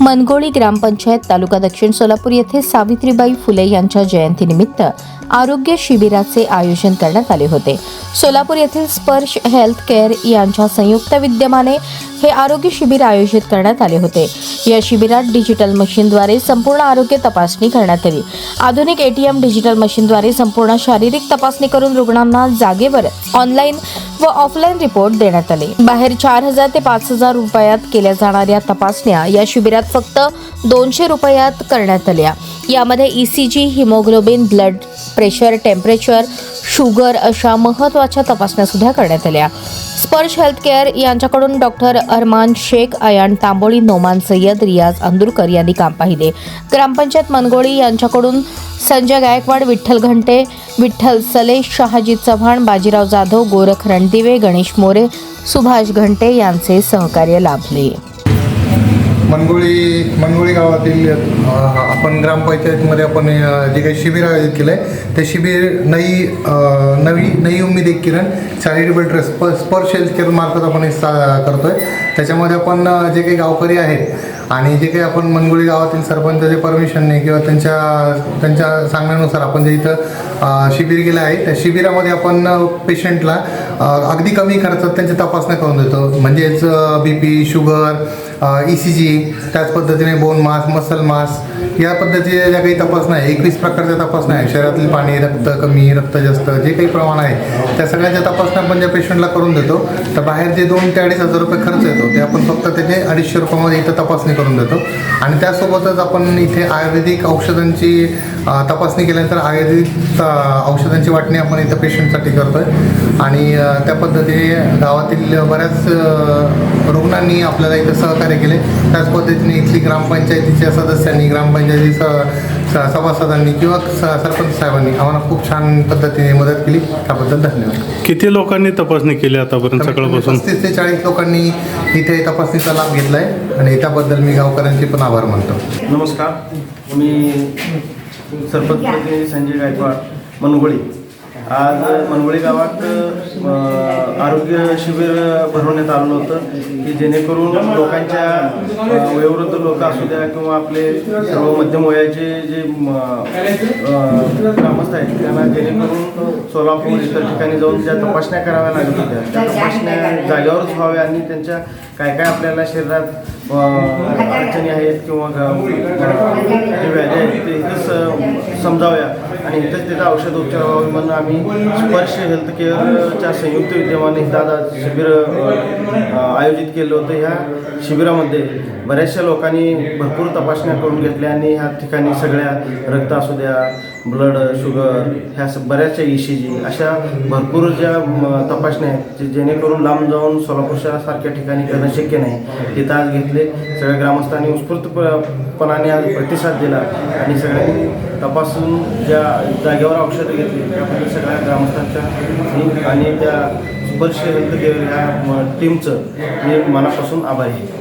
मनगोळी ग्रामपंचायत तालुका दक्षिण सोलापूर येथे सावित्रीबाई फुले यांच्या जयंतीनिमित्त आरोग्य शिबिराचे आयोजन करण्यात आले होते. सोलापूर येथील स्पर्श हेल्थ केअर यांच्या संयुक्त विद्यमाने हे आरोग्य शिबिर आयोजित करण्यात आले होते. या शिबिरात डिजिटल मशीनद्वारे संपूर्ण आरोग्य तपासणी करण्यात आली. आधुनिक एटीएम डिजिटल मशीनद्वारे संपूर्ण शारीरिक तपासणी करून रुग्णांना जागेवर ऑनलाईन व ऑफलाईन रिपोर्ट देण्यात आले. बाहेर चार हजार ते पाच हजार रुपयात केल्या जाणाऱ्या तपासण्या या शिबिरात फक्त दोनशे रुपयात करण्यात आल्या. यामध्ये E ECG haemoglobin blood pressure temperature sugar अशा महत्त्वाच्या तपासण्या सुद्धा करण्यात आल्या. स्पर्श हेल्थ केअर यांच्याकडून डॉक्टर अरमान शेख अयान तांबोळी नोमान सय्यद रियाज अंदुरकर यांनी काम पाहिले. ग्रामपंचायत मनगोळी यांच्याकडून संजय गायकवाड विठ्ठल घंटे विठ्ठल सले शहाजी चव्हाण बाजीराव जाधव गोरख रणदिवे गणेश मोरे सुभाष घंटे यांचे सहकार्य लाभले. मनगोळी मनगोळी गावातील आपण ग्रामपंचायतीमध्ये आपण जे काही शिबिर आयोजित केलं आहे ते शिबिर नई नवी नई उम्मीद एक किरण चॅरिटेबल ट्रस्ट स्प स्पर्श हेल्थ केअर मार्फत आपण हे सा करतो आहे त्याच्यामध्ये आपण जे काही गावकरी आहेत आणि जे काही आपण मनगुळी गावातील सरपंचाचे परमिशनने किंवा त्यांच्या त्यांच्या सांगण्यानुसार आपण जे इथं शिबिर केलं आहे त्या शिबिरामध्ये आपण पेशंटला अगदी कमी खर्चात त्यांची तपासण्या करून देतो. म्हणजेच B P sugar E C G त्याच पद्धतीने बोन मास मसल मास या पद्धतीच्या ज्या काही तपासण्या आहे एकवीस प्रकारच्या तपासण्या आहे शरीरातील पाणी रक्त कमी रक्त जास्त जे काही प्रमाण आहे त्या सगळ्याच्या तपासण्या आपण ज्या पेशंटला करून देतो तर बाहेर जे दोन ते अडीच हजार रुपये खर्च येतो ते आपण फक्त त्याचे अडीचशे रुपयामध्ये इथं तपासणी करून देतो. आणि त्यासोबतच आपण इथे आयुर्वेदिक औषधांची तपासणी केल्यानंतर आयुर्वेदिक औषधांची वाटणी आपण इथं पेशंटसाठी करतो आहे आणि त्या पद्धतीने गावातील बऱ्याच रुग्णांनी आपल्याला इथं सहकार्य केले. त्याच पद्धतीने इथली ग्रामपंचायतीच्या सदस्यांनी ग्रामपंचायती स स- सभासदांनी किंवा स सरपंच साहेबांनी आम्हाला खूप छान पद्धतीने मदत केली. त्याबद्दल धन्यवाद. किती लोकांनी तपासणी केली आतापर्यंत सकाळपासून? पस्तीस ते चाळीस लोकांनी इथे तपासणीचा लाभ घेतला आहे आणि त्याबद्दल मी गावकऱ्यांचे पण आभार मानतो. नमस्कार. मी सरपंच संजय गायकवाड मनगोळी आज मनगोळी गावात आरोग्य शिबिर भरवण्यात आलं होतं की जेणेकरून लोकांच्या वयोवृद्ध लोक असू द्या किंवा आपले सर्व मध्यम वयाचे जे ग्रामस्थ आहेत त्यांना जेणेकरून सोलापूर इतर ठिकाणी जाऊन ज्या तपासण्या कराव्या लागत होत्या त्या तपासण्या जागेवरच व्हाव्या आणि त्यांच्या काय काय आपल्याला शरीरात अडचणी आहेत किंवा व्याधी आहेत ते समजाव्या आणि इथंच त्याचा औषध उपचार व्हावे म्हणून आम्ही स्पर्श हेल्थ केअरच्या संयुक्त विद्यमाने दादा शिबिर आयोजित केलं होतं. ह्या शिबिरामध्ये बऱ्याचशा लोकांनी भरपूर तपासण्या करून घेतल्या आणि ह्या ठिकाणी सगळ्या रक्त असू द्या ब्लड शुगर ह्या स- बऱ्याचशा ई सी जी अशा भरपूर ज्या तपासण्या आहेत जे जेणेकरून लांब जाऊन सोलापूर शहरासारख्या ठिकाणी करणं शक्य नाही. तिथं आज घेतले. सगळ्या ग्रामस्थांनी उत्स्फूर्तपणाने आज प्रतिसाद दिला आणि सगळ्यांनी तपासून ज्या जागेवर औषधं घेतली त्याबद्दल सगळ्या ग्रामस्थांच्या आणि त्या स्पर्श हेल्थ केअर ह्या टीमचं मी मनापासून आभारी आहे.